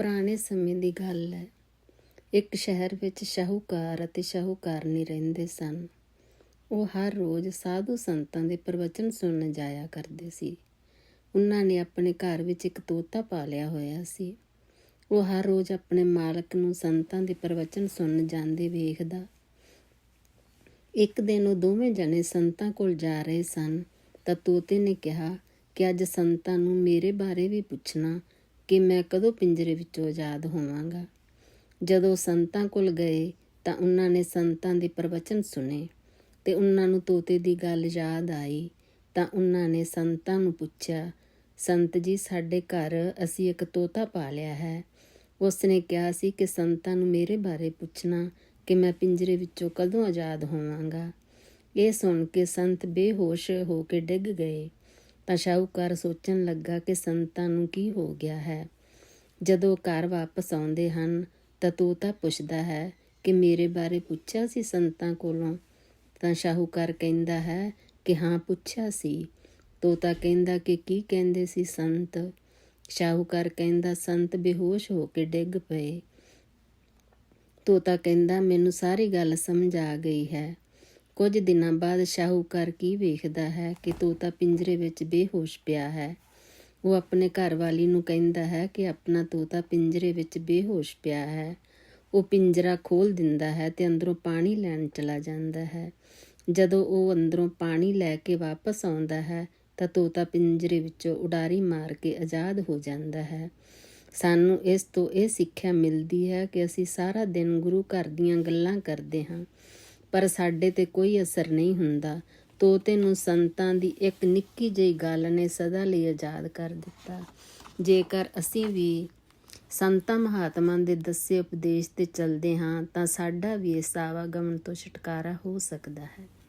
ਪੁਰਾਣੇ ਸਮੇਂ ਦੀ ਗੱਲ ਹੈ। ਇੱਕ ਸ਼ਹਿਰ ਵਿੱਚ ਸ਼ਾਹੂਕਾਰ ਅਤੇ ਸ਼ਾਹੂਕਾਰਨੀ ਰਹਿੰਦੇ ਸਨ। ਉਹ ਹਰ ਰੋਜ਼ ਸਾਧੂ ਸੰਤਾਂ ਦੇ ਪ੍ਰਵਚਨ ਸੁਣਨ ਜਾਇਆ ਕਰਦੇ ਸੀ। ਉਹਨਾਂ ਨੇ ਆਪਣੇ ਘਰ ਵਿੱਚ ਇੱਕ ਤੋਤਾ ਪਾਲਿਆ ਹੋਇਆ ਸੀ। ਉਹ ਹਰ ਰੋਜ਼ ਆਪਣੇ ਮਾਲਕ ਨੂੰ ਸੰਤਾਂ ਦੇ ਪ੍ਰਵਚਨ ਸੁਣਨ ਜਾਂਦੇ ਵੇਖਦਾ। ਇੱਕ ਦਿਨ ਉਹ ਦੋਵੇਂ ਜਣੇ ਸੰਤਾਂ ਕੋਲ ਜਾ ਰਹੇ ਸਨ ਤਾਂ ਤੋਤੇ ਨੇ ਕਿਹਾ ਕਿ ਅੱਜ ਸੰਤਾਂ ਨੂੰ ਮੇਰੇ ਬਾਰੇ ਵੀ ਪੁੱਛਣਾ ਕਿ ਮੈਂ ਕਦੋਂ ਪਿੰਜਰੇ ਵਿੱਚੋਂ ਆਜ਼ਾਦ ਹੋਵਾਂਗਾ? ਜਦੋਂ ਸੰਤਾਂ ਕੋਲ ਗਏ ਤਾਂ ਉਹਨਾਂ ਨੇ ਸੰਤਾਂ ਦੇ ਪ੍ਰਵਚਨ ਸੁਣੇ ਤੇ ਉਹਨਾਂ ਨੂੰ ਤੋਤੇ ਦੀ ਗੱਲ ਯਾਦ ਆਈ ਤਾਂ ਉਹਨਾਂ ਨੇ ਸੰਤਾਂ ਨੂੰ ਪੁੱਛਿਆ, ਸੰਤ ਜੀ, ਸਾਡੇ ਘਰ ਅਸੀਂ ਇੱਕ ਤੋਤਾ ਪਾਲਿਆ ਹੈ। ਉਸ ਨੇ ਕਿਹਾ ਸੀ ਕਿ ਸੰਤਾਂ ਨੂੰ ਮੇਰੇ ਬਾਰੇ ਪੁੱਛਣਾ ਕਿ ਮੈਂ ਪਿੰਜਰੇ ਵਿੱਚੋਂ ਕਦੋਂ ਆਜ਼ਾਦ ਹੋਵਾਂਗਾ। ਇਹ ਸੁਣ ਕੇ ਸੰਤ ਬੇਹੋਸ਼ ਹੋ ਕੇ ਡਿੱਗ ਗਏ। ਤਾਂ ਸ਼ਾਹੂਕਾਰ ਸੋਚਣ ਲੱਗਾ ਕਿ ਸੰਤਾਂ ਨੂੰ ਕੀ ਹੋ ਗਿਆ ਹੈ। ਜਦੋਂ ਘਰ ਵਾਪਸ ਆਉਂਦੇ ਹਨ, ਤਾਂ ਤੋਤਾ ਪੁੱਛਦਾ ਹੈ ਕਿ ਮੇਰੇ ਬਾਰੇ ਪੁੱਛਿਆ ਸੀ ਸੰਤਾਂ ਕੋਲੋਂ? ਤਾਂ ਸ਼ਾਹੂਕਾਰ ਕਹਿੰਦਾ ਹੈ ਕਿ ਹਾਂ, ਪੁੱਛਿਆ ਸੀ। ਤੋਤਾ ਕਹਿੰਦਾ ਕਿ ਕੀ ਕਹਿੰਦੇ ਸੀ ਸੰਤ? ਸ਼ਾਹੂਕਾਰ ਕਹਿੰਦਾ, ਸੰਤ ਬੇਹੋਸ਼ ਹੋ ਕੇ ਡਿੱਗ ਪਏ। ਤੋਤਾ ਕਹਿੰਦਾ, ਮੈਨੂੰ ਸਾਰੀ ਗੱਲ ਸਮਝ ਆ ਗਈ ਹੈ। ਕੁਝ ਦਿਨਾਂ ਬਾਅਦ ਸ਼ਾਹੂਕਾਰ ਕੀ ਵੇਖਦਾ ਹੈ ਕਿ ਤੋਤਾ ਪਿੰਜਰੇ ਵਿੱਚ ਬੇਹੋਸ਼ ਪਿਆ ਹੈ। ਉਹ ਆਪਣੇ ਘਰ ਵਾਲੀ ਨੂੰ ਕਹਿੰਦਾ ਹੈ ਕਿ ਆਪਣਾ ਤੋਤਾ ਪਿੰਜਰੇ ਵਿੱਚ ਬੇਹੋਸ਼ ਪਿਆ ਹੈ। ਉਹ ਪਿੰਜਰਾ ਖੋਲ ਦਿੰਦਾ ਹੈ ਤੇ ਅੰਦਰੋਂ ਪਾਣੀ ਲੈਣ ਚਲਾ ਜਾਂਦਾ ਹੈ। ਜਦੋਂ ਉਹ ਅੰਦਰੋਂ ਪਾਣੀ ਲੈ ਕੇ ਵਾਪਸ ਆਉਂਦਾ ਹੈ, ਤਾਂ ਤੋਤਾ ਪਿੰਜਰੇ ਵਿੱਚੋਂ ਉਡਾਰੀ ਮਾਰ ਕੇ ਆਜ਼ਾਦ ਹੋ ਜਾਂਦਾ ਹੈ। ਸਾਨੂੰ ਇਸ ਤੋਂ ਇਹ ਸਿੱਖਿਆ ਮਿਲਦੀ ਹੈ ਕਿ ਅਸੀਂ ਸਾਰਾ ਦਿਨ ਗੁਰੂ ਘਰ ਦੀਆਂ ਗੱਲਾਂ ਕਰਦੇ ਹਾਂ। ਪਰ ਸਾਡੇ ਤੇ ਕੋਈ ਅਸਰ ਨਹੀਂ ਹੁੰਦਾ। ਤੋਤੇ ਨੂੰ ਸੰਤਾਂ ਦੀ ਇੱਕ ਨਿੱਕੀ ਜਿਹੀ ਗੱਲ ਨੇ ਸਦਾ ਲਈ ਆਜ਼ਾਦ ਕਰ ਦਿੱਤਾ। ਜੇਕਰ ਅਸੀਂ ਵੀ ਸੰਤਾਂ ਮਹਾਤਮਾ ਦੇ ਦੱਸੇ ਉਪਦੇਸ਼ ਤੇ ਚੱਲਦੇ ਹਾਂ, ਤਾਂ ਸਾਡਾ ਵੀ ਇਸ ਆਵਾਗਮਨ ਤੋਂ ਛੁਟਕਾਰਾ ਹੋ ਸਕਦਾ ਹੈ।